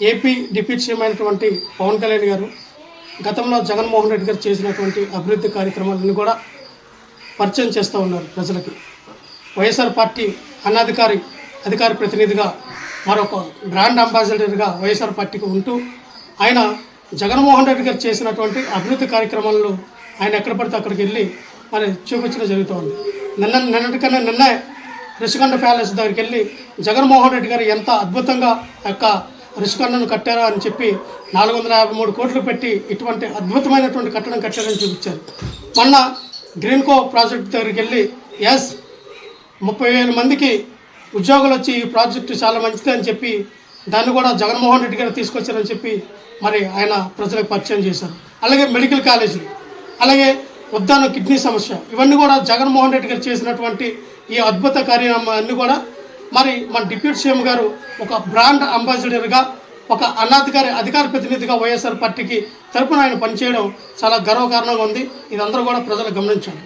AP deputy CM అయినటువంటి పవన్ కళ్యాణ్ గారు గతంలో జగన్మోహన్ రెడ్డి గారు చేసినటువంటి అభివృద్ధి కార్యక్రమాలను కూడా పరిచయం చేస్తూ ఉన్నారు ప్రజలకి. వైఎస్ఆర్ పార్టీ అనాధికారి అధికార ప్రతినిధిగా మరొక బ్రాండ్ అంబాసిడర్గా వైఎస్ఆర్ పార్టీకి ఉంటూ ఆయన జగన్మోహన్ రెడ్డి గారు చేసినటువంటి అభివృద్ధి కార్యక్రమాలను ఆయన ఎక్కడ పడితే అక్కడికి వెళ్ళి మరి చూపించడం జరుగుతుంది. నిన్న నిన్నటికన్నా నిన్న రిషికొండ ప్యాలెస్ దగ్గరికి వెళ్ళి జగన్మోహన్ రెడ్డి గారు ఎంత అద్భుతంగా ఆ యొక్క రిషికొండను కట్టారా అని చెప్పి నాలుగు వందల యాభై మూడు కోట్లు పెట్టి ఇటువంటి అద్భుతమైనటువంటి కట్టడం కట్టారని చూపించారు. మొన్న గ్రీన్కో ప్రాజెక్ట్ దగ్గరికి వెళ్ళి ఎస్ ముప్పై వేల మందికి ఉద్యోగులు వచ్చి ఈ ప్రాజెక్టు చాలా మంచిది అని చెప్పి దాన్ని కూడా జగన్మోహన్ రెడ్డి గారు తీసుకొచ్చారని చెప్పి మరి ఆయన ప్రజలకు పరిచయం చేశారు. అలాగే మెడికల్ కాలేజీలు అలాగే ఉద్దాన కిడ్నీ సమస్య ఇవన్నీ కూడా జగన్మోహన్ రెడ్డి గారు చేసినటువంటి ఈ అద్భుత కార్యక్రమాన్ని కూడా మరి మన డిప్యూటీ సీఎం గారు ఒక బ్రాండ్ అంబాసిడర్గా ఒక అనాధికారి అధికార ప్రతినిధిగా వైఎస్ఆర్ పార్టీకి తరపున ఆయన పనిచేయడం చాలా గర్వకారణంగా ఉంది. ఇది అందరూ కూడా ప్రజలు గమనించాలి.